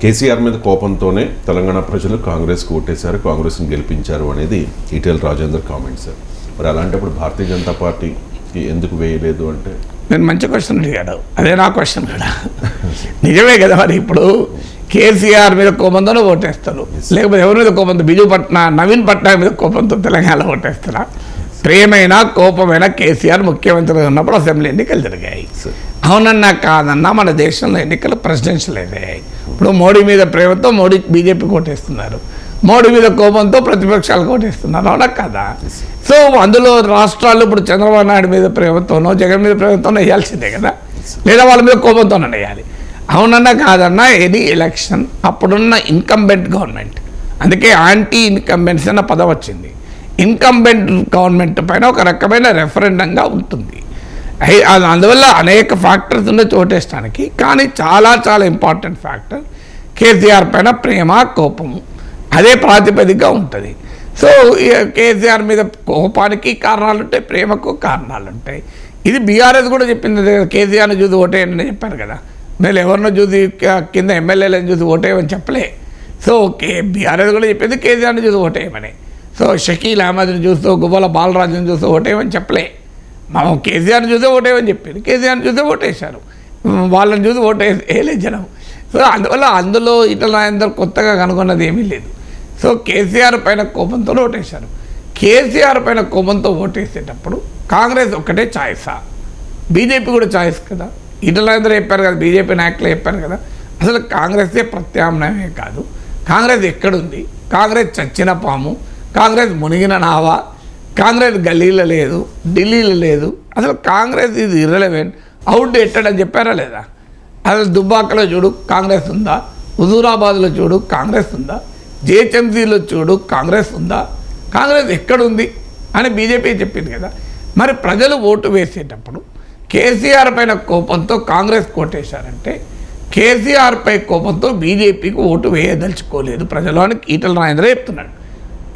కేసీఆర్ మీద కోపంతోనే తెలంగాణ ప్రజలు కాంగ్రెస్ ఓటేశారు కాంగ్రెస్ని గెలిపించారు అనేది ఈటెల రాజేందర్ కామెంట్ సార్ మరి అలాంటప్పుడు భారతీయ జనతా పార్టీకి ఎందుకు వేయలేదు అంటే? నేను మంచి క్వశ్చన్ అడిగాడు. అదే నా క్వశ్చన్ కూడా. నిజమే కదా మరి ఇప్పుడు కేసీఆర్ మీద కోపంతోనే ఓటేస్తారు లేకపోతే ఎవరి మీద కోపంతో బిజు పట్న నవీన్ పట్నాయక్ మీద కోపంతో తెలంగాణ ఓటేస్తారా ప్రేమైన కోపమైన కేసీఆర్ ముఖ్యమంత్రి ఉన్నప్పుడు అసెంబ్లీ ఎన్నికలు జరిగాయి. అవునన్నా కాదన్నా మన దేశంలో ఎన్నికలు ప్రెసిడెన్షియల్ అయ్యాయి ఇప్పుడు మోడీ మీద ప్రేమతో మోడీ బీజేపీ కోటేస్తున్నారు. మోడీ మీద కోపంతో ప్రతిపక్షాలు కోటేస్తున్నారు. అవునా కదా? సో అందులో రాష్ట్రాలు ఇప్పుడు చంద్రబాబు నాయుడు మీద ప్రేమతోనో జగన్ మీద ప్రేమతోనో వేయాల్సిందే కదా. లేదా వాళ్ళ మీద కోపంతోనే వేయాలి. అవునన్నా కాదన్నా ఎనీ ఎలక్షన్ అప్పుడున్న ఇన్కంబెంట్ గవర్నమెంట్ అందుకే యాంటీ ఇన్కంబెన్స్ అన్న పదం వచ్చింది. ఇన్కంబెంట్ గవర్నమెంట్ పైన ఒక రకమైన రెఫరెండంగా ఉంటుంది. అందువల్ల అనేక ఫ్యాక్టర్స్ ఉన్నాయి చోటేస్తానికి కానీ చాలా చాలా ఇంపార్టెంట్ ఫ్యాక్టర్ కేసీఆర్ పైన ప్రేమ కోపము. అదే ప్రాతిపదికగా ఉంటుంది. సో కేసీఆర్ మీద కోపానికి కారణాలు ఉంటాయి ప్రేమకు కారణాలు ఉంటాయి ఇది బీఆర్ఎస్ కూడా చెప్పింది కేసీఆర్ని చూసి ఓటేయండి అని చెప్పారు కదా. మీరు ఎవరినో చూసి కింద ఎమ్మెల్యేలను చూసి ఓటేయమని చెప్పలే. సో కే బీఆర్ఎస్ కూడా చెప్పింది కేసీఆర్ని చూసి ఓటేయమని. సో షకీల్ అహ్మద్ని చూస్తూ గువ్వల బాలరాజుని చూస్తూ ఓటేమని చెప్పలే. మనం కేసీఆర్ని చూస్తే ఓటేమని చెప్పింది కేసీఆర్ని చూసే ఓటేశారు. వాళ్ళని చూసి ఓటే వేయలేదు జనం. సో అందువల్ల అందులో ఇట్లా అందరూ కొత్తగా కనుగొన్నది ఏమీ లేదు. సో కేసీఆర్ పైన కోపంతో ఓటేశారు. కేసీఆర్ పైన కోపంతో ఓటేసేటప్పుడు కాంగ్రెస్ ఒక్కటే ఛాయిసా. బీజేపీ కూడా ఛాయిస్ కదా. ఇటలందరూ చెప్పారు కదా బీజేపీ నాయకులు చెప్పారు కదా. అసలు కాంగ్రెసే ప్రత్యామ్నాయమే కాదు. కాంగ్రెస్ ఎక్కడుంది? కాంగ్రెస్ చచ్చిన పాము. కాంగ్రెస్ మునిగిన నావా కాంగ్రెస్ గల్లీలో లేదు ఢిల్లీలో లేదు. అసలు కాంగ్రెస్ ఇది ఇర్రెలవెంట్ అవుట్ డేటెడ్ అని చెప్పారా లేదా? అసలు దుబ్బాకలో చూడు కాంగ్రెస్ ఉందా? హుజూరాబాద్లో చూడు కాంగ్రెస్ ఉందా? జేహెచ్ఎంసీలో చూడు కాంగ్రెస్ ఉందా? కాంగ్రెస్ ఎక్కడుంది? అని బీజేపీ చెప్పింది కదా. మరి ప్రజలు ఓటు వేసేటప్పుడు కేసీఆర్ పైన కోపంతో కాంగ్రెస్ కోటేశారంటే కేసీఆర్ పై కోపంతో బీజేపీకి ఓటు వేయదలుచుకోలేదు ప్రజలు అని ఈటల రాజేంద్ర చెప్తున్నాడు.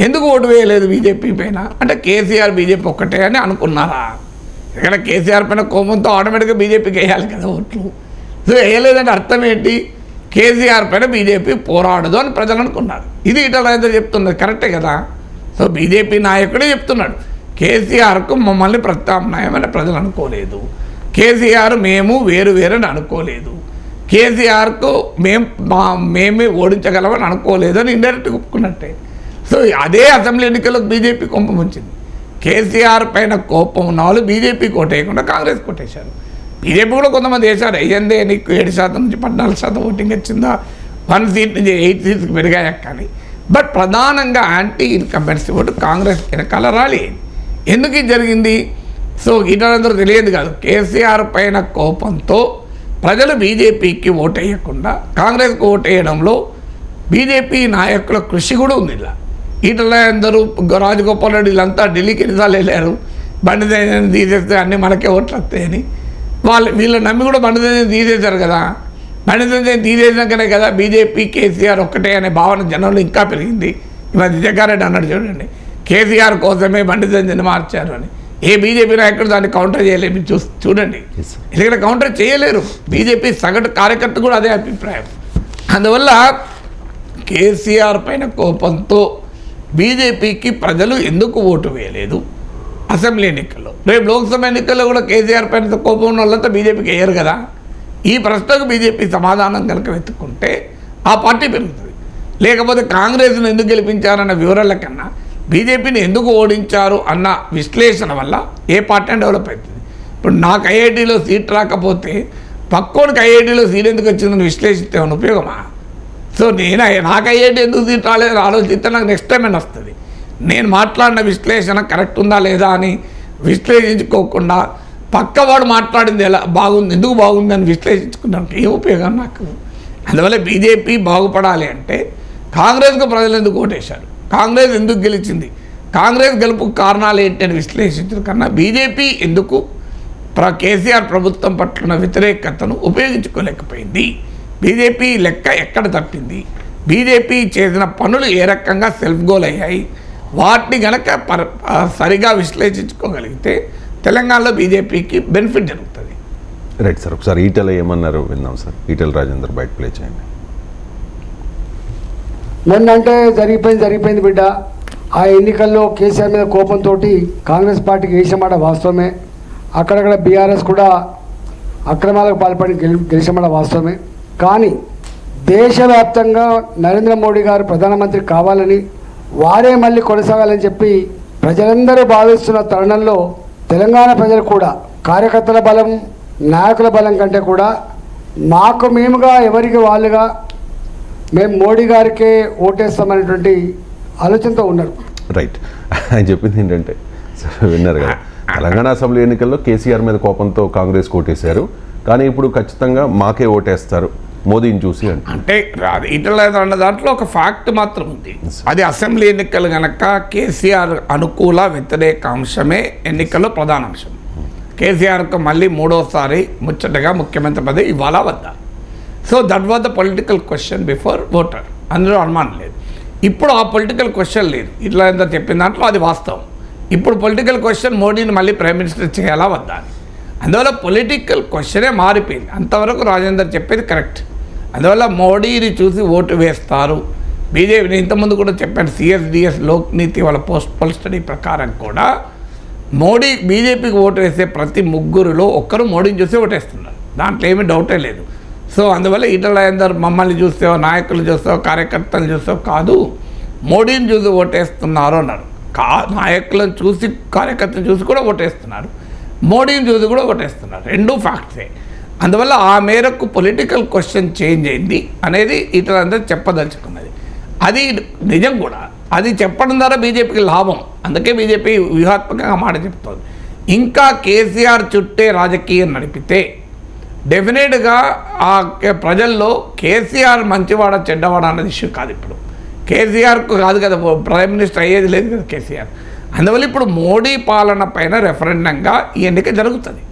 ఎందుకు ఓటు వేయలేదు బీజేపీ పైన? అంటే కేసీఆర్ బీజేపీ ఒక్కటే అని అనుకున్నారా? ఇక్కడ కేసీఆర్ పైన కోపంతో ఆటోమేటిక్గా బీజేపీకి వేయాలి కదా ఓట్లు. సో వేయలేదంటే అర్థం ఏంటి? కేసీఆర్ పైన బీజేపీ పోరాడదు అని ప్రజలు అనుకున్నారు. ఇది ఇటల రాజేంద్ర చెప్తున్నది కరెక్టే కదా? సో బీజేపీ నాయకుడే చెప్తున్నాడు. కేసీఆర్కు మమ్మల్ని ప్రత్యామ్నాయమని ప్రజలు అనుకోలేదు. కేసీఆర్ మేము వేరు వేరని అనుకోలేదు. కేసీఆర్కు మేము మా మేమే ఓడించగలమని అనుకోలేదు అని ఇండైరెక్ట్గా ఒప్పుకున్నట్టే. సో అదే అసెంబ్లీ ఎన్నికల్లో బీజేపీ కోపం వచ్చింది కేసీఆర్ పైన కోపం ఉన్న వాళ్ళు బీజేపీ కోటేయకుండా కాంగ్రెస్ కోటేశారు. బీజేపీ కూడా కొంతమంది వేశారు. అయ్యిందే నీకు ఏడు శాతం నుంచి పద్నాలుగు శాతం ఓటింగ్ వచ్చిందా? వన్ సీట్ నుంచి ఎయిట్ సీట్స్కి పెరిగాయా కానీ. బట్ ప్రధానంగా యాంటీ ఇన్కంబెన్సీ ఓటు కాంగ్రెస్ వెనకాల రాలేదు ఎందుకు ఇది జరిగింది? సో ఇతరులందరూ తెలియదు కాదు. కేసీఆర్ పైన కోపంతో ప్రజలు బీజేపీకి ఓటేయకుండా కాంగ్రెస్కి ఓటేయడంలో బీజేపీ నాయకుల కృషి కూడా ఉంది ఇలా. ఈటల అందరూ రాజగోపాల్ రెడ్డి వీళ్ళంతా ఢిల్లీకి ఎన్నిసార్లు వెళ్ళారు? బండి సంజయ్ని తీసేస్తే అన్నీ మనకే ఓట్లు వస్తాయని. వాళ్ళు వీళ్ళు నమ్మి కూడా బండి సంజయ్ని తీసేశారు కదా. బండి సంజయ్ తీసేసినాకనే కదా బీజేపీ కేసీఆర్ ఒక్కటే అనే భావన జనంలో ఇంకా పెరిగింది. మధ్య జగ్గారెడ్డి అన్నాడు చూడండి కేసీఆర్ కోసమే బండి సంజయ్ని మార్చారు అని. ఏ బీజేపీ నాయకుడు దాన్ని కౌంటర్ చేయలేము చూ చూడండి. ఎందుకంటే కౌంటర్ చేయలేరు. బీజేపీ సగటు కార్యకర్త కూడా అదే అభిప్రాయం. అందువల్ల కేసీఆర్ పైన కోపంతో బీజేపీకి ప్రజలు ఎందుకు ఓటు వేయలేదు? అసెంబ్లీ ఎన్నికల్లో. రేపు లోక్సభ ఎన్నికల్లో కూడా కేసీఆర్ పైన కోపం ఉన్న వాళ్ళంతా బీజేపీకి వేయరు కదా? ఈ ప్రశ్నకు బీజేపీ సమాధానం కనుక వెతుక్కుంటే ఆ పార్టీ పెరుగుతుంది. లేకపోతే కాంగ్రెస్ను ఎందుకు గెలిపించారన్న వివరాల కన్నా బీజేపీని ఎందుకు ఓడించారు అన్న విశ్లేషణ వల్ల ఏ పార్టీ డెవలప్ అవుతుంది. ఇప్పుడు నాకు ఐఐటీలో సీట్ రాకపోతే పక్కోడికి ఐఐటీలో సీట్ ఎందుకు వచ్చిందని విశ్లేషిస్తే ఉపయోగమా? సో నేను నాకయ్యేటి నాకు ఎందుకు సీట్ ఆలోచిస్తే నాకు నెక్స్ట్ టైం అని వస్తుంది. నేను మాట్లాడిన విశ్లేషణ కరెక్ట్ ఉందా లేదా అని విశ్లేషించుకోకుండా పక్కవాడు మాట్లాడింది ఎలా బాగుంది ఎందుకు బాగుంది అని విశ్లేషించుకున్నాను ఏం ఉపయోగం నాకు? అందువల్ల బీజేపీ బాగుపడాలి అంటే కాంగ్రెస్కు ప్రజలు ఎందుకు ఓటేశారు? కాంగ్రెస్ ఎందుకు గెలిచింది? కాంగ్రెస్ గెలుపు కారణాలు ఏంటి అని విశ్లేషించడం కన్నా బీజేపీ ఎందుకు ప్ర కేసీఆర్ ప్రభుత్వం పట్ల ఉన్న వ్యతిరేకతను ఉపయోగించుకోలేకపోయింది? బీజేపీ లెక్క ఎక్కడ తప్పింది? బీజేపీ చేసిన పనులు ఏ రకంగా సెల్ఫ్ గోల్ అయ్యాయి? వాటిని గనక పర సరిగా విశ్లేషించుకోగలిగితే తెలంగాణలో బీజేపీకి బెనిఫిట్ జరుగుతుంది. రైట్ సార్ ఒకసారి ఈటెల ఏమన్నారు? విందాం సార్. ఈటెల రాజేందర్ బయట ప్లే చేయండి. మొన్న అంటే జరిగిపోయింది జరిగిపోయింది బిడ్డ. ఆ ఎన్నికల్లో కేసీఆర్ మీద కోపంతో కాంగ్రెస్ పార్టీకి వేసామాట వాస్తవమే. అక్కడక్కడ బీఆర్ఎస్ కూడా అక్రమాలకు పాల్పడి గెలి గెలిచామాట వాస్తవమే. కానీ దేశవ్యాప్తంగా నరేంద్ర మోడీ గారు ప్రధానమంత్రి కావాలని వారే మళ్ళీ కొనసాగాలని చెప్పి ప్రజలందరూ భావిస్తున్న తరుణంలో తెలంగాణ ప్రజలు కూడా కార్యకర్తల బలం నాయకుల బలం కంటే కూడా మాకు మేముగా ఎవరికి వాళ్ళుగా మేము మోడీ గారికే ఓటేస్తామనేటువంటి ఆలోచనతో ఉన్నారు. రైట్. ఆయన చెప్పింది ఏంటంటే విన్నారు కదా తెలంగాణ అసెంబ్లీ ఎన్నికల్లో కేసీఆర్ మీద కోపంతో కాంగ్రెస్ ఓటేశారు. కానీ ఇప్పుడు ఖచ్చితంగా మాకే ఓటేస్తారు. మోదీని చూసి అంటే రాదు. అది అన్న దాంట్లో ఒక ఫ్యాక్ట్ మాత్రం ఉంది. అది అసెంబ్లీ ఎన్నికలు గనక కేసీఆర్ అనుకూల వ్యతిరేక అంశమే ఎన్నికల్లో ప్రధాన అంశం కేసీఆర్కు మళ్ళీ మూడోసారి ముచ్చటగా ముఖ్యమంత్రి పదవి ఇవ్వాలా వద్దా? So that was the political question before voter అందులో అనుమానం లేదు. ఇప్పుడు ఆ పొలిటికల్ క్వశ్చన్ లేదు. ఇట్లా ఎంత చెప్పిన దాంట్లో అది వాస్తవం. ఇప్పుడు పొలిటికల్ క్వశ్చన్ మోడీని మళ్ళీ ప్రైమ్ మినిస్టర్ చేయాలా వద్దా అందువల్ల పొలిటికల్ క్వశ్చనే మారిపోయింది. అంతవరకు రాజేందర్ చెప్పేది కరెక్ట్ అందువల్ల మోడీని చూసి ఓటు వేస్తారు. బీజేపీ నేను ఇంతకుముందు కూడా చెప్పాను సిఎస్డిఎస్ లోక్నీతి వాళ్ళ పోస్ట్ పోల్ స్టడీ ప్రకారం కూడా మోడీ బీజేపీకి ఓటు వేసే ప్రతి ముగ్గురులో ఒక్కరు మోడీని చూసి ఓటేస్తున్నారు. దాంట్లో ఏమీ డౌటే లేదు. సో అందువల్ల ఈటల అందరు మమ్మల్ని చూస్తావో నాయకులు చూస్తావో కార్యకర్తలు చూస్తావు కాదు మోడీని చూసి ఓటేస్తున్నారు అన్నారు. కా నాయకులను చూసి కార్యకర్తలు చూసి కూడా ఓటేస్తున్నారు. మోడీని చూసి కూడా ఓటేస్తున్నారు. రెండు ఫ్యాక్ట్సే. అందువల్ల ఆ మేరకు పొలిటికల్ క్వశ్చన్ చేంజ్ అయింది అనేది ఇతరులందరూ చెప్పదలుచుకున్నది. అది నిజం కూడా. అది చెప్పడం ద్వారా బీజేపీకి లాభం. అందుకే బీజేపీ వ్యూహాత్మకంగా మాట చెప్తోంది. ఇంకా కేసీఆర్ చుట్టే రాజకీయం నడిపితే డెఫినెట్గా ఆ ప్రజల్లో కేసీఆర్ మంచివాడ చెడ్డవాడ అన్నది ఇష్యూ కాదు ఇప్పుడు. కేసీఆర్కు కాదు కదా ప్రైమ్ మినిస్టర్ అయ్యేది లేదు కదా కేసీఆర్. అందువల్ల ఇప్పుడు మోడీ పాలన పైన రెఫరెండంగా ఈ ఎన్నిక జరుగుతుంది.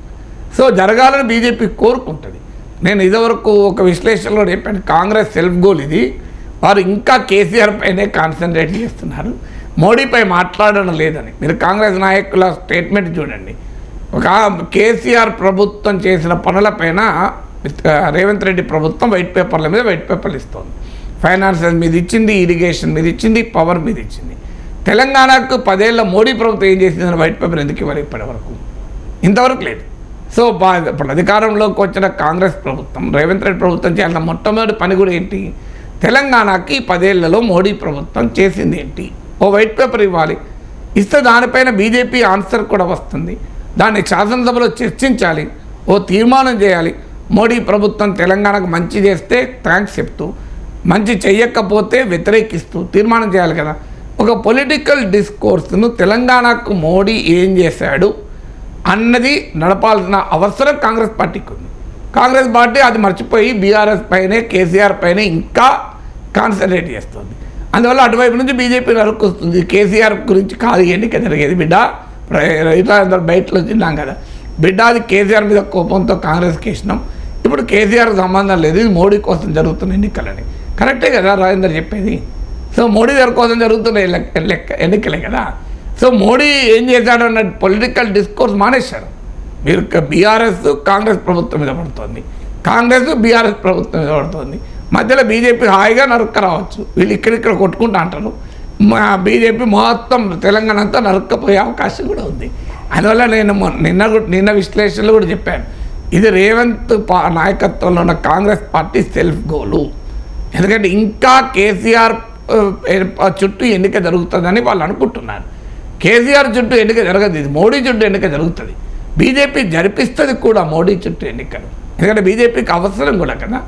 సో జరగాలని బీజేపీ కోరుకుంటుంది. నేను ఇదివరకు ఒక విశ్లేషణలో చెప్పాను కాంగ్రెస్ సెల్ఫ్ గోల్ ఇది. వారు ఇంకా కేసీఆర్ పైనే కాన్సన్ట్రేట్ చేస్తున్నారు. మోడీపై మాట్లాడడం లేదని. మీరు కాంగ్రెస్ నాయకుల స్టేట్మెంట్ చూడండి. ఒక కేసీఆర్ ప్రభుత్వం చేసిన పనులపైన రేవంత్ రెడ్డి ప్రభుత్వం వైట్ పేపర్ల మీద వైట్ పేపర్లు ఇస్తోంది. ఫైనాన్షియల్ మీద ఇచ్చింది ఇరిగేషన్ మీద ఇచ్చింది పవర్ మీద ఇచ్చింది. తెలంగాణకు పదేళ్ళ మోడీ ప్రభుత్వం ఏం చేసిందని వైట్ పేపర్ ఎందుకు ఇవ్వరు ఇప్పటివరకు ఇంతవరకు లేదు. సో బా ఇప్పుడు అధికారంలోకి వచ్చిన కాంగ్రెస్ ప్రభుత్వం రేవంత్ రెడ్డి ప్రభుత్వం చేయాల్సిన మొట్టమొదటి పని కూడా ఏంటి? తెలంగాణకి పదేళ్ళలో మోడీ ప్రభుత్వం చేసింది ఏంటి? ఓ వైట్ పేపర్ ఇవ్వాలి. ఇస్తే దానిపైన బీజేపీ ఆన్సర్ కూడా వస్తుంది. దాన్ని శాసనసభలో చర్చించాలి. ఓ తీర్మానం చేయాలి. మోడీ ప్రభుత్వం తెలంగాణకు మంచి చేస్తే థ్యాంక్స్ చెప్తూ మంచి చెయ్యకపోతే వ్యతిరేకిస్తూ తీర్మానం చేయాలి కదా. ఒక పొలిటికల్ డిస్కోర్స్ను తెలంగాణకు మోడీ ఏం చేశాడు? అన్నది నడపాల్సిన అవసరం కాంగ్రెస్ పార్టీకి ఉంది. కాంగ్రెస్ పార్టీ అది మర్చిపోయి బీఆర్ఎస్ పైనే కేసీఆర్ పైనే ఇంకా కాన్సన్ట్రేట్ చేస్తుంది. అందువల్ల అటువైపు నుంచి బీజేపీ నరుకొస్తుంది కేసీఆర్ గురించి కాదు ఎన్నిక జరిగేది. బిడ్డ ఇట్లా బయటలో తిన్నాం కదా. బిడ్డ అది కేసీఆర్ మీద కోపంతో కాంగ్రెస్కి ఇష్టం ఇప్పుడు కేసీఆర్ సంబంధం లేదు. ఇది మోడీ కోసం జరుగుతున్న ఎన్నికలని. కరెక్టే కదా రాజేందర్ చెప్పేది. సో మోడీ గారి కోసం జరుగుతున్న ఎన్నికలే కదా. సో మోడీ ఏం చేశాడు అన్న పొలిటికల్ డిస్కోర్స్ మానేశారు. మీరు బీఆర్ఎస్ కాంగ్రెస్ ప్రభుత్వం మీద పడుతుంది. కాంగ్రెస్ బీఆర్ఎస్ ప్రభుత్వం మీద పడుతుంది. మధ్యలో బీజేపీ హాయిగా నరుక్క రావచ్చు. వీళ్ళు ఇక్కడిక్కడ కొట్టుకుంటా అంటారు. మా బీజేపీ మొత్తం తెలంగాణ అంతా నరుక్కపోయే అవకాశం కూడా ఉంది. అందువల్ల నేను నిన్న నిన్న విశ్లేషణలు కూడా చెప్పాను. ఇది రేవంత్ పా నాయకత్వంలో ఉన్న కాంగ్రెస్ పార్టీ సెల్ఫ్ గోలు. ఎందుకంటే ఇంకా కేసీఆర్ ఆ, చుట్టూ ఎన్నిక జరుగుతుందని వాళ్ళు అనుకుంటున్నారు. కేసీఆర్ చుట్టూ ఎన్నిక జరగదు. ఇది మోడీ చుట్టూ ఎన్నిక జరుగుతుంది. బీజేపీ జరిపిస్తుంది కూడా మోడీ చుట్టూ ఎన్నికలు. ఎందుకంటే బీజేపీకి అవసరం కూడా కదా.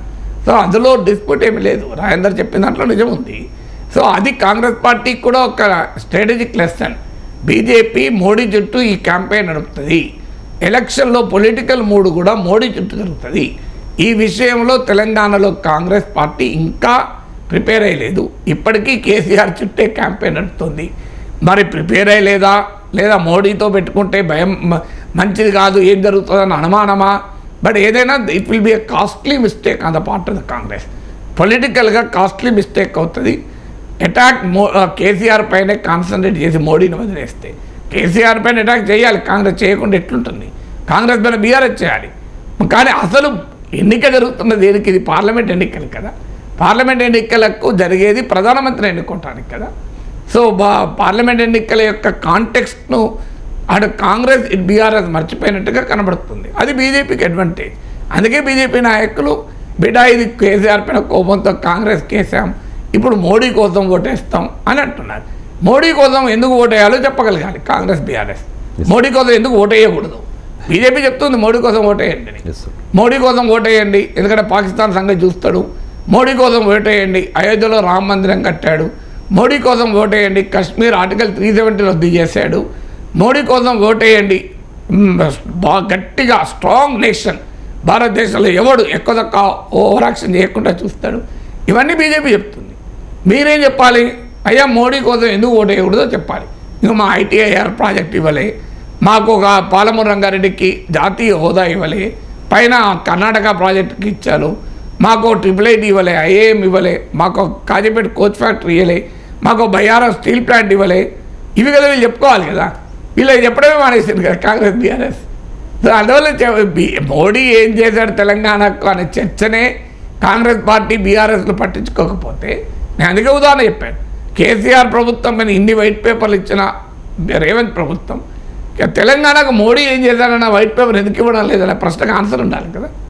సో అందులో డిస్ప్యూట్ ఏమి లేదు. రాజేందర్ చెప్పిన దాంట్లో నిజం ఉంది. సో అది కాంగ్రెస్ పార్టీకి కూడా ఒక స్ట్రాటజిక్ లెసన్ బీజేపీ మోడీ చుట్టూ ఈ క్యాంపెయిన్ నడుపుతుంది. ఎలక్షన్లో పొలిటికల్ మూడు కూడా మోడీ చుట్టూ జరుగుతుంది. ఈ విషయంలో తెలంగాణలో కాంగ్రెస్ పార్టీ ఇంకా ప్రిపేర్ అయ్యలేదు. ఇప్పటికీ కేసీఆర్ చుట్టే క్యాంపెయిన్ నడుపుతుంది. మరి ప్రిపేర్ అయ్యలేదా లేదా? మోడీతో పెట్టుకుంటే భయం మంచిది కాదు ఏం జరుగుతుందని అనుమానమా? బట్ ఏదైనా it will be a costly mistake on the part of the Congress పొలిటికల్గా కాస్ట్లీ మిస్టేక్ అవుతుంది. అటాక్ మో కేసీఆర్ పైనే కాన్సన్ట్రేట్ చేసి మోడీని వదిలేస్తే. కేసీఆర్ పైన అటాక్ చేయాలి కాంగ్రెస్ చేయకుండా ఎట్లుంటుంది? కాంగ్రెస్ పైన బీఆర్ఎస్ చేయాలి. కానీ అసలు ఎన్నిక జరుగుతున్న దేనికి? ఇది పార్లమెంట్ ఎన్నికలు కదా. పార్లమెంట్ ఎన్నికలకు జరిగేది ప్రధానమంత్రి ఎన్నుకోవటానికి కదా. సో బా పార్లమెంట్ ఎన్నికల యొక్క కాంటెక్స్ట్ను అటు కాంగ్రెస్ ఇటు బీఆర్ఎస్ మర్చిపోయినట్టుగా కనబడుతుంది. అది బీజేపీకి అడ్వాంటేజ్ అందుకే బీజేపీ నాయకులు బిడ్డ ఇది కేసీఆర్ పైన కోపంతో కాంగ్రెస్ కేసాం ఇప్పుడు మోడీ కోసం ఓటేస్తాం అని అంటున్నారు. మోడీ కోసం ఎందుకు ఓటేయాలో చెప్పగలగాలి కాంగ్రెస్ బీఆర్ఎస్. మోడీ కోసం ఎందుకు ఓటేయకూడదు? బీజేపీ చెప్తుంది మోడీ కోసం ఓటేయండి మోడీ కోసం ఓటేయండి ఎందుకంటే పాకిస్తాన్ సంగతి చూస్తాడు. మోడీ కోసం ఓటేయండి అయోధ్యలో రామ మందిరం కట్టాడు. మోడీ కోసం ఓటేయండి. కశ్మీర్ ఆర్టికల్ త్రీ సెవెంటీ రద్దు చేశాడు మోడీ కోసం ఓటేయండి. బాగా గట్టిగా స్ట్రాంగ్ నేషన్. భారతదేశంలో ఎవడు ఎక్కువ తక్కువ ఓవర్ యాక్షన్ చేయకుండా చూస్తాడు? ఇవన్నీ బీజేపీ చెప్తుంది. మీరేం చెప్పాలి? అయ్యా మోడీ కోసం ఎందుకు ఓటేయకూడదో చెప్పాలి. ఇంకా మా ఐటీఐఆర్ ప్రాజెక్ట్ ఇవ్వలే. మాకు ఒక పాలమూరు రంగారెడ్డికి జాతీయ హోదా ఇవ్వలే. పైన కర్ణాటక ప్రాజెక్టుకి ఇచ్చారు. మాకు ట్రిపుల్ ఐటీ ఇవ్వలే ఐఏఎం ఇవ్వలే మాకు కాజీపేట కోచ్ ఫ్యాక్టరీ ఇవ్వలే మాకు బయ్యారం స్టీల్ ప్లాంట్ ఇవ్వలే. ఇవి కదా వీళ్ళు చెప్పుకోవాలి కదా. వీళ్ళు చెప్పడమే మానేసింది కదా కాంగ్రెస్ బీఆర్ఎస్. సో అందువల్ల బి- మోడీ ఏం చేశాడు తెలంగాణకు అనే చర్చనే కాంగ్రెస్ పార్టీ బీఆర్ఎస్లు పట్టించుకోకపోతే నేను అందుకే ఉదాహరణ చెప్పాను. కేసీఆర్ ప్రభుత్వం మీద ఇన్ని వైట్ పేపర్లు ఇచ్చిన రేవంత్ ప్రభుత్వం తెలంగాణకు మోడీ ఏం చేశాడన్న వైట్ పేపర్ ఎందుకు ఇవ్వడం లేదనే ప్రశ్నకు ఆన్సర్ ఉండాలి కదా.